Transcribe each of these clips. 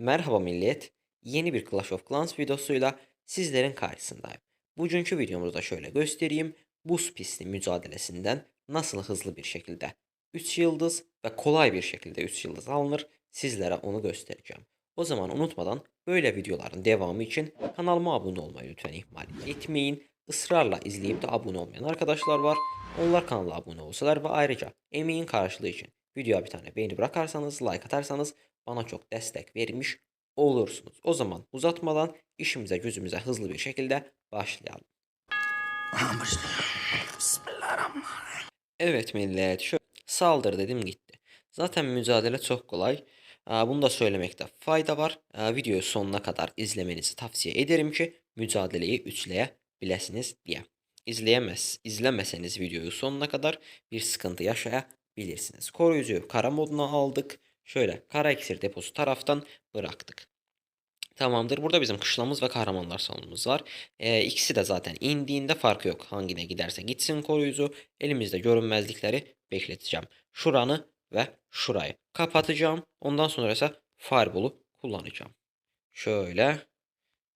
Merhaba millet. Yeni bir Clash of Clans videosuyla sizlerin karşısındayım. Bugünkü videomuzda şöyle göstereyim. Buz pisti mücadelesinden nasıl hızlı bir şekilde 3 yıldız ve kolay bir şekilde 3 yıldız alınır sizlere onu göstereceğim. O zaman unutmadan böyle videoların devamı için kanalıma abone olmayı lütfen ihmal etmeyin. Israrla izleyip de abone olmayan arkadaşlar var. Onlar kanala abone olsalar ve ayrıca emeğin karşılığı için videoya bir tane beğeni bırakarsanız, like atarsanız bana çok destek vermiş olursunuz. O zaman uzatmadan işimize gözümüze hızlı bir şekilde başlayalım. Evet millet şöyle saldır dedim gitti. Zaten mücadele çok kolay. Bunu da söylemekte fayda var. Videoyu sonuna kadar izlemenizi tavsiye ederim ki mücadeleyi üçleyebilirsiniz diye. İzleyemez, izlemeseniz videoyu sonuna kadar bir sıkıntı yaşayabilirsiniz. Koruyucuyu kara moduna aldık. Şöyle kara iksir deposu taraftan bıraktık. Tamamdır. Burada bizim kışlamız ve kahramanlar salonumuz var. Ee, ikisi de zaten indiğinde farkı yok. Hangine giderse gitsin koruyucu. Elimizde görünmezlikleri bekleteceğim. Şuranı ve şurayı kapatacağım. Ondan sonra ise fireball'u kullanacağım. Şöyle.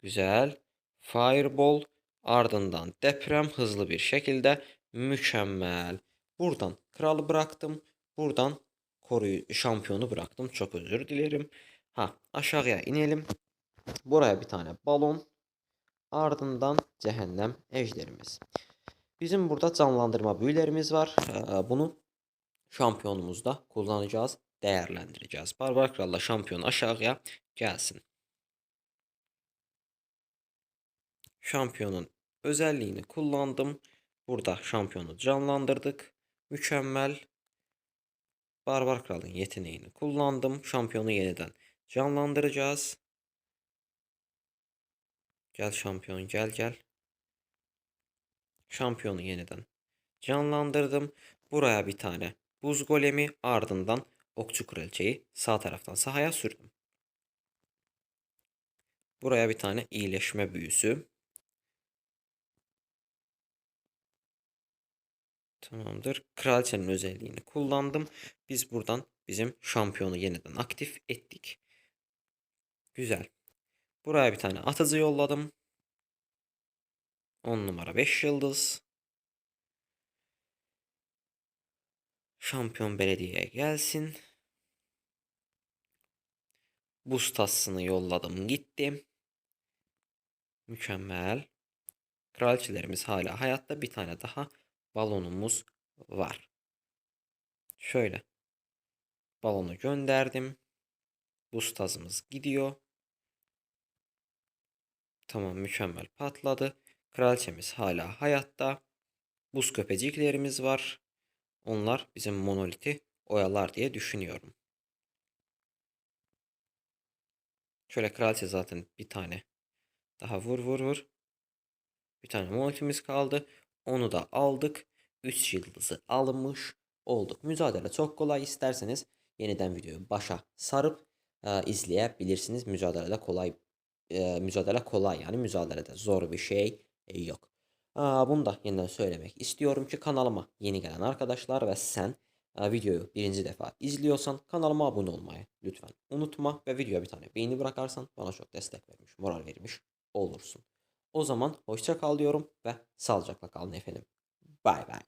Güzel. Fireball. Ardından deprem hızlı bir şekilde. Mükemmel. Buradan kralı bıraktım. Buradan koruyu şampiyonu bıraktım. Çok özür dilerim. Ha aşağıya inelim. Buraya bir tane balon. Ardından cehennem ejderimiz. Bizim burada canlandırma büyülerimiz var. Ee, Bunu şampiyonumuzda kullanacağız. Değerlendireceğiz. Barbar Kral'la şampiyon aşağıya gelsin. Şampiyonun özelliğini kullandım. Burada şampiyonu canlandırdık. Mükemmel. Barbar Kral'ın yeteneğini kullandım. Şampiyonu yeniden canlandıracağız. Gel şampiyon gel gel. Şampiyonu yeniden canlandırdım. Buraya bir tane buz golemi ardından okçu kraliçeyi sağ taraftan sahaya sürdüm. Buraya bir tane iyileşme büyüsü. Tamamdır. Kraliçenin özelliğini kullandım. Biz buradan bizim şampiyonu yeniden aktif ettik. Güzel. Buraya bir tane atıcı yolladım. 10 numara 5 yıldız. Şampiyon belediyeye gelsin. Buz tassını yolladım gitti. Mükemmel. Kraliçelerimiz hala hayatta. Bir tane daha balonumuz var. Şöyle. Balonu gönderdim. Buz tazımız gidiyor. Tamam mükemmel patladı. Kraliçemiz hala hayatta. Buz köpeciklerimiz var. Onlar bizim monoliti oyalar diye düşünüyorum. Şöyle kraliçe zaten bir tane daha vur vur vur. Bir tane monolitimiz kaldı. Onu da aldık. 3 yıldızı almış olduk. Mücadele çok kolay. İsterseniz yeniden videoyu başa sarıp e, izleyebilirsiniz. Mücadelede kolay e, mücadele kolay yani mücadelede zor bir şey e, yok. Aa, bunu da yeniden söylemek istiyorum ki kanalıma yeni gelen arkadaşlar ve sen e, videoyu birinci defa izliyorsan kanalıma abone olmayı lütfen unutma ve videoya bir tane beğeni bırakarsan bana çok destek vermiş, moral vermiş olursun. O zaman hoşça kal diyorum ve sağlıcakla kalın efendim. Bay bay.